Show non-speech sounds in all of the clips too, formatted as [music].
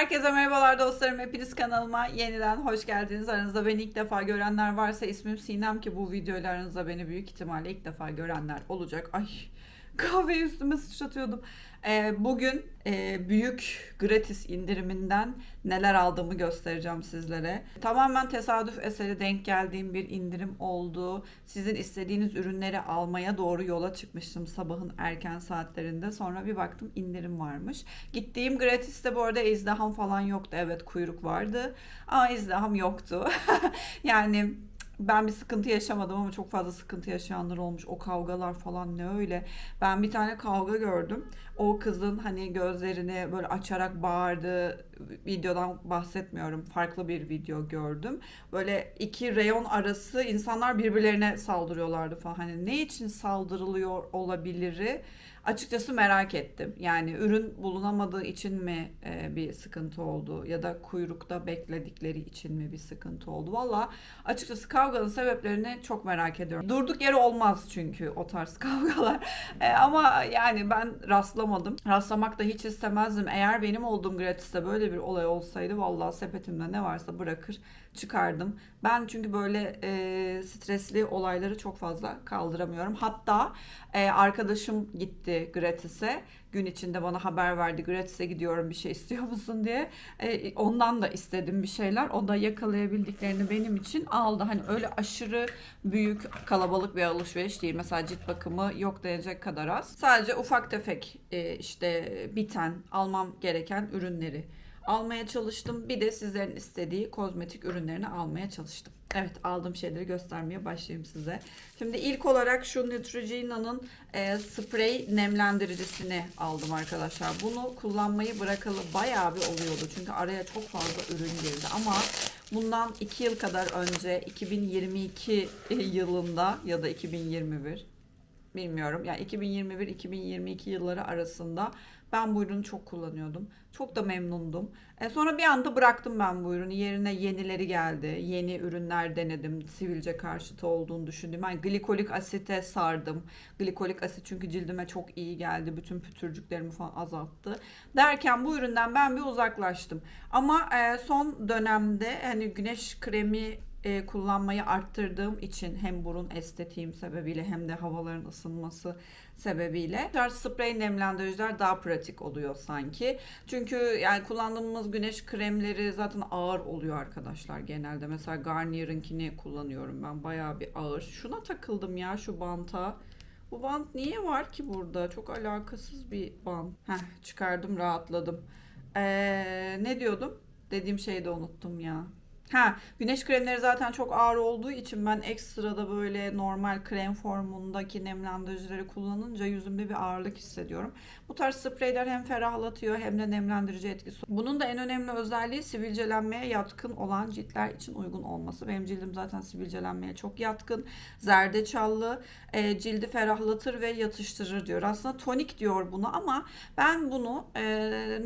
Herkese merhabalar dostlarım. Hepiniz kanalıma yeniden hoş geldiniz. Aranızda beni ilk defa görenler varsa ismim Sinem ki bu videoyla aranızda beni büyük ihtimalle ilk defa görenler olacak. Ay kahveyi üstüme sıçratıyordum. Ee, bugün e, büyük gratis indiriminden neler aldığımı göstereceğim sizlere. Tamamen tesadüf eseri denk geldiğim bir indirim oldu. Sizin istediğiniz ürünleri almaya doğru yola çıkmıştım sabahın erken saatlerinde. Sonra bir baktım indirim varmış. Gittiğim gratiste bu arada izdiham falan yoktu. Evet kuyruk vardı ama izdiham yoktu. [laughs] yani ben bir sıkıntı yaşamadım ama çok fazla sıkıntı yaşayanlar olmuş. O kavgalar falan ne öyle. Ben bir tane kavga gördüm. O kızın hani gözlerini böyle açarak bağırdığı videodan bahsetmiyorum. Farklı bir video gördüm. Böyle iki reyon arası insanlar birbirlerine saldırıyorlardı falan. Hani ne için saldırılıyor olabiliri açıkçası merak ettim. Yani ürün bulunamadığı için mi e, bir sıkıntı oldu ya da kuyrukta bekledikleri için mi bir sıkıntı oldu? Valla açıkçası kavganın sebeplerini çok merak ediyorum. Durduk yere olmaz çünkü o tarz [laughs] kavgalar. E, ama yani ben rastlamadım. Rastlamak da hiç istemezdim. Eğer benim olduğum gratiste böyle bir olay olsaydı valla sepetimde ne varsa bırakır çıkardım. Ben çünkü böyle e, stresli olayları çok fazla kaldıramıyorum. Hatta e, arkadaşım gitti gratis'e. Gün içinde bana haber verdi. Gratis'e gidiyorum bir şey istiyor musun diye. E, ondan da istedim bir şeyler. O da yakalayabildiklerini benim için aldı. Hani öyle aşırı büyük kalabalık bir alışveriş değil. Mesela cilt bakımı yok denecek kadar az. Sadece ufak tefek e, işte biten almam gereken ürünleri almaya çalıştım. Bir de sizlerin istediği kozmetik ürünlerini almaya çalıştım. Evet aldığım şeyleri göstermeye başlayayım size. Şimdi ilk olarak şu Neutrogena'nın e, sprey nemlendiricisini aldım arkadaşlar. Bunu kullanmayı bırakalı bayağı bir oluyordu. Çünkü araya çok fazla ürün girdi ama bundan 2 yıl kadar önce 2022 yılında ya da 2021 bilmiyorum. Yani 2021-2022 yılları arasında ben bu ürünü çok kullanıyordum. Çok da memnundum. E sonra bir anda bıraktım ben bu ürünü. Yerine yenileri geldi. Yeni ürünler denedim. Sivilce karşıtı olduğunu düşündüm. Yani glikolik asite sardım. Glikolik asit çünkü cildime çok iyi geldi. Bütün pütürcüklerimi falan azalttı. Derken bu üründen ben bir uzaklaştım. Ama e, son dönemde hani güneş kremi e, kullanmayı arttırdığım için hem burun estetiğim sebebiyle hem de havaların ısınması sebebiyle tarz sprey nemlendiriciler daha pratik oluyor sanki. Çünkü yani kullandığımız güneş kremleri zaten ağır oluyor arkadaşlar genelde. Mesela Garnier'inkini kullanıyorum ben bayağı bir ağır. Şuna takıldım ya şu banta. Bu bant niye var ki burada? Çok alakasız bir bant. Heh çıkardım rahatladım. Ee, ne diyordum? Dediğim şeyi de unuttum ya. Ha, güneş kremleri zaten çok ağır olduğu için ben ekstrada böyle normal krem formundaki nemlendiricileri kullanınca yüzümde bir ağırlık hissediyorum. Bu tarz spreyler hem ferahlatıyor hem de nemlendirici etkisi. Bunun da en önemli özelliği sivilcelenmeye yatkın olan ciltler için uygun olması. Benim cildim zaten sivilcelenmeye çok yatkın. Zerdeçallı e, cildi ferahlatır ve yatıştırır diyor. Aslında tonik diyor bunu ama ben bunu e,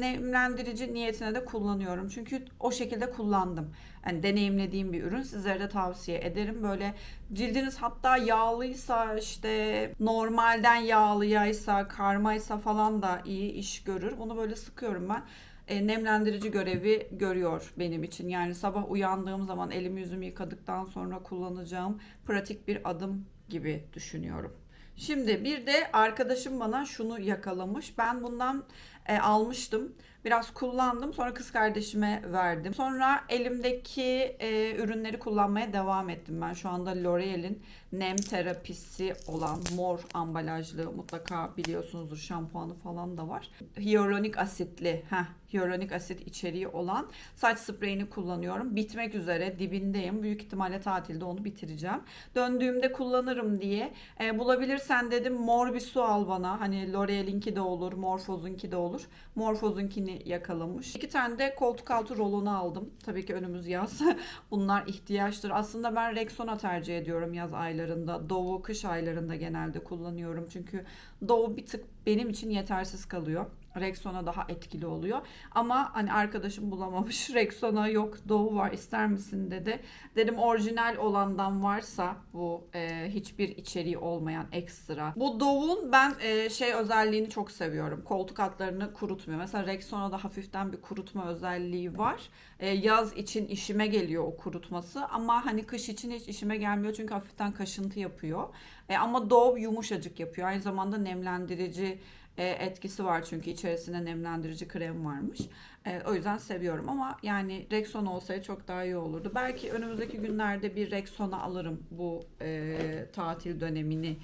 nemlendirici niyetine de kullanıyorum. Çünkü o şekilde kullandım hani deneyimlediğim bir ürün sizlere de tavsiye ederim. Böyle cildiniz hatta yağlıysa işte normalden yağlıyaysa karmaysa falan da iyi iş görür. Bunu böyle sıkıyorum ben e, nemlendirici görevi görüyor benim için. Yani sabah uyandığım zaman elimi yüzümü yıkadıktan sonra kullanacağım pratik bir adım gibi düşünüyorum. Şimdi bir de arkadaşım bana şunu yakalamış. Ben bundan e, almıştım. Biraz kullandım. Sonra kız kardeşime verdim. Sonra elimdeki e, ürünleri kullanmaya devam ettim. Ben şu anda L'Oreal'in nem terapisi olan mor ambalajlı mutlaka biliyorsunuzdur şampuanı falan da var. Hyaluronik asitli, heh, hyaluronik asit içeriği olan saç spreyini kullanıyorum. Bitmek üzere dibindeyim. Büyük ihtimalle tatilde onu bitireceğim. Döndüğümde kullanırım diye e, bulabilirsen dedim mor bir su al bana. Hani L'Oreal'inki de olur, Morphose'unki de olur. Morphose'unkini yakalamış. İki tane de koltuk altı rolonu aldım. Tabii ki önümüz yaz. [laughs] Bunlar ihtiyaçtır. Aslında ben Rexona tercih ediyorum yaz aylarında. Dove'u kış aylarında genelde kullanıyorum. Çünkü Dove bir tık benim için yetersiz kalıyor. Rexona daha etkili oluyor. Ama hani arkadaşım bulamamış. [laughs] Rexona yok Dove var ister misin dedi. Dedim orijinal olandan varsa bu e, hiçbir içeriği olmayan ekstra. Bu Dove'un ben e, şey özelliğini çok seviyorum. Koltuk altlarını kurutmuyor. Mesela Rexona'da hafiften bir kurutma özelliği var. E, yaz için işime geliyor o kurutması ama hani kış için hiç işime gelmiyor çünkü hafiften kaşıntı yapıyor. E, ama Dove yumuşacık yapıyor. Aynı zamanda nemlendirici e, etkisi var çünkü içerisinde nemlendirici krem varmış. E, o yüzden seviyorum ama yani Rexona olsaydı çok daha iyi olurdu. Belki önümüzdeki günlerde bir Rexona alırım bu e, tatil dönemini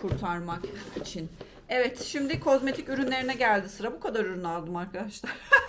kurtarmak için. Evet şimdi kozmetik ürünlerine geldi sıra. Bu kadar ürün aldım arkadaşlar. [laughs]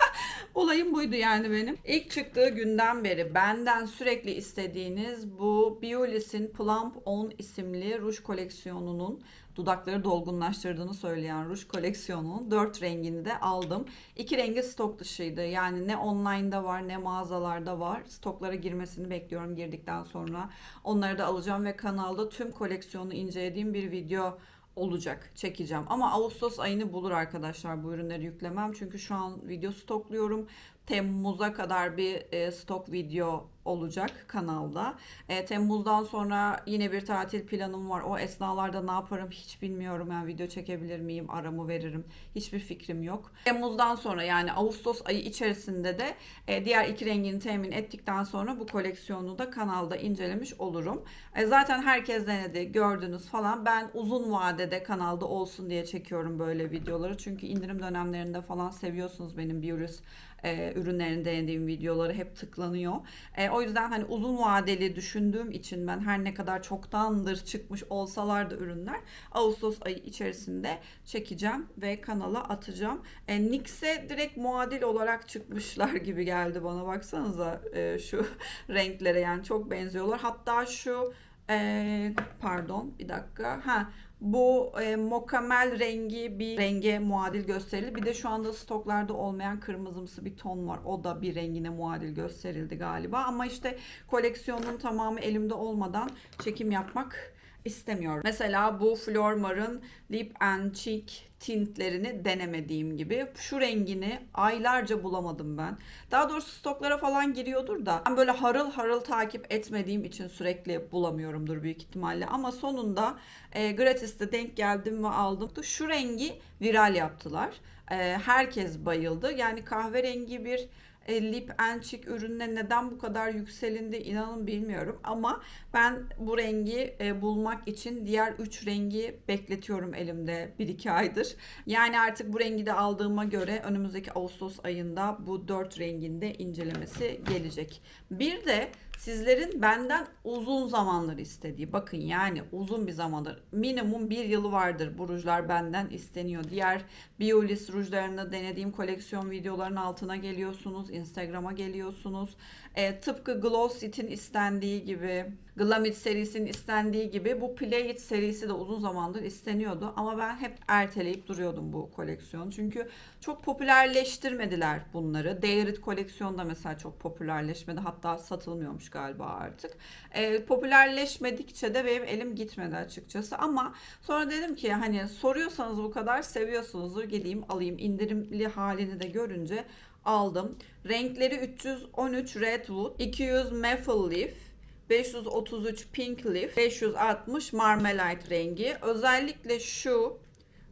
Olayım buydu yani benim. İlk çıktığı günden beri benden sürekli istediğiniz bu Biolis'in Plump On isimli ruj koleksiyonunun dudakları dolgunlaştırdığını söyleyen ruj koleksiyonunun 4 rengini de aldım. İki rengi stok dışıydı. Yani ne online'da var ne mağazalarda var. Stoklara girmesini bekliyorum girdikten sonra. Onları da alacağım ve kanalda tüm koleksiyonu incelediğim bir video olacak. Çekeceğim. Ama Ağustos ayını bulur arkadaşlar bu ürünleri yüklemem. Çünkü şu an video stokluyorum. Temmuz'a kadar bir e, stok video olacak kanalda. E, Temmuz'dan sonra yine bir tatil planım var. O esnalarda ne yaparım hiç bilmiyorum. Yani video çekebilir miyim, aramı veririm. Hiçbir fikrim yok. Temmuz'dan sonra yani Ağustos ayı içerisinde de e, diğer iki rengini temin ettikten sonra bu koleksiyonu da kanalda incelemiş olurum. E, zaten herkes denedi, gördünüz falan. Ben uzun vadede kanalda olsun diye çekiyorum böyle videoları. Çünkü indirim dönemlerinde falan seviyorsunuz benim Bioris e, ürünlerini denediğim videoları hep tıklanıyor. E, o yüzden hani uzun vadeli düşündüğüm için ben her ne kadar çoktandır çıkmış olsalar da ürünler Ağustos ayı içerisinde çekeceğim ve kanala atacağım. E, NYX'e direkt muadil olarak çıkmışlar [laughs] gibi geldi bana baksanıza e, şu [laughs] renklere yani çok benziyorlar. Hatta şu e, pardon bir dakika ha bu e, mokamel rengi bir renge muadil gösterildi. Bir de şu anda stoklarda olmayan kırmızımsı bir ton var. O da bir rengine muadil gösterildi galiba. Ama işte koleksiyonun tamamı elimde olmadan çekim yapmak istemiyorum. Mesela bu Flormar'ın Lip and Cheek tintlerini denemediğim gibi şu rengini aylarca bulamadım ben. Daha doğrusu stoklara falan giriyordur da ben böyle harıl harıl takip etmediğim için sürekli bulamıyorumdur büyük ihtimalle. Ama sonunda e, gratis'te denk geldim ve aldım. Şu rengi viral yaptılar. E, herkes bayıldı. Yani kahverengi bir e, lip and cheek ürününe neden bu kadar yükselindi inanın bilmiyorum ama ben bu rengi e, bulmak için diğer 3 rengi bekletiyorum elimde 1-2 aydır. Yani artık bu rengi de aldığıma göre önümüzdeki Ağustos ayında bu 4 renginde incelemesi gelecek. Bir de sizlerin benden uzun zamandır istediği bakın yani uzun bir zamandır minimum bir yılı vardır bu rujlar benden isteniyor. Diğer Biolis rujlarını denediğim koleksiyon videolarının altına geliyorsunuz. Instagram'a geliyorsunuz. E, tıpkı Glossit'in istendiği gibi Glamit serisinin istendiği gibi bu Play It serisi de uzun zamandır isteniyordu. Ama ben hep erteleyip duruyordum bu koleksiyonu. Çünkü çok popülerleştirmediler bunları. Dairit koleksiyonda mesela çok popülerleşmedi. Hatta satılmıyormuş galiba artık. E, popülerleşmedikçe de benim elim gitmedi açıkçası. Ama sonra dedim ki hani soruyorsanız bu kadar seviyorsunuzdur gideyim alayım. indirimli halini de görünce aldım. Renkleri 313 Redwood, 200 Maple Leaf, 533 Pink Leaf, 560 Marmalade rengi. Özellikle şu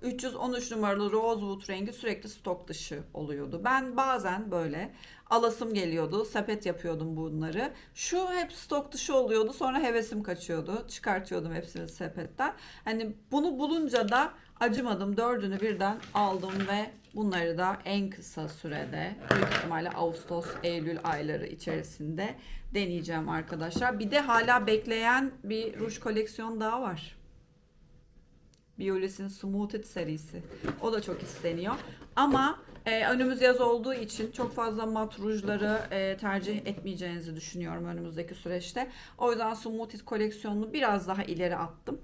313 numaralı Rosewood rengi sürekli stok dışı oluyordu. Ben bazen böyle alasım geliyordu. Sepet yapıyordum bunları. Şu hep stok dışı oluyordu. Sonra hevesim kaçıyordu. Çıkartıyordum hepsini sepetten. Hani bunu bulunca da acımadım. Dördünü birden aldım ve bunları da en kısa sürede büyük ihtimalle Ağustos, Eylül ayları içerisinde deneyeceğim arkadaşlar. Bir de hala bekleyen bir ruj koleksiyon daha var. Biolis'in Smoothed serisi. O da çok isteniyor. Ama e, önümüz yaz olduğu için çok fazla mat rujları e, tercih etmeyeceğinizi düşünüyorum önümüzdeki süreçte. O yüzden Smoothed koleksiyonunu biraz daha ileri attım.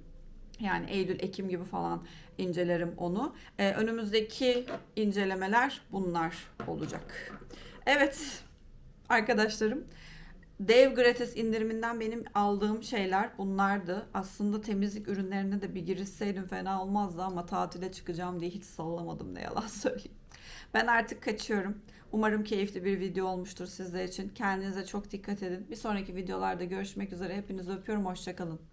Yani Eylül, Ekim gibi falan incelerim onu. E, önümüzdeki incelemeler bunlar olacak. Evet arkadaşlarım. Dev gratis indiriminden benim aldığım şeyler bunlardı. Aslında temizlik ürünlerine de bir girişseydim fena olmazdı ama tatile çıkacağım diye hiç sallamadım ne yalan [laughs] söyleyeyim. Ben artık kaçıyorum. Umarım keyifli bir video olmuştur sizler için. Kendinize çok dikkat edin. Bir sonraki videolarda görüşmek üzere. Hepinizi öpüyorum. Hoşçakalın.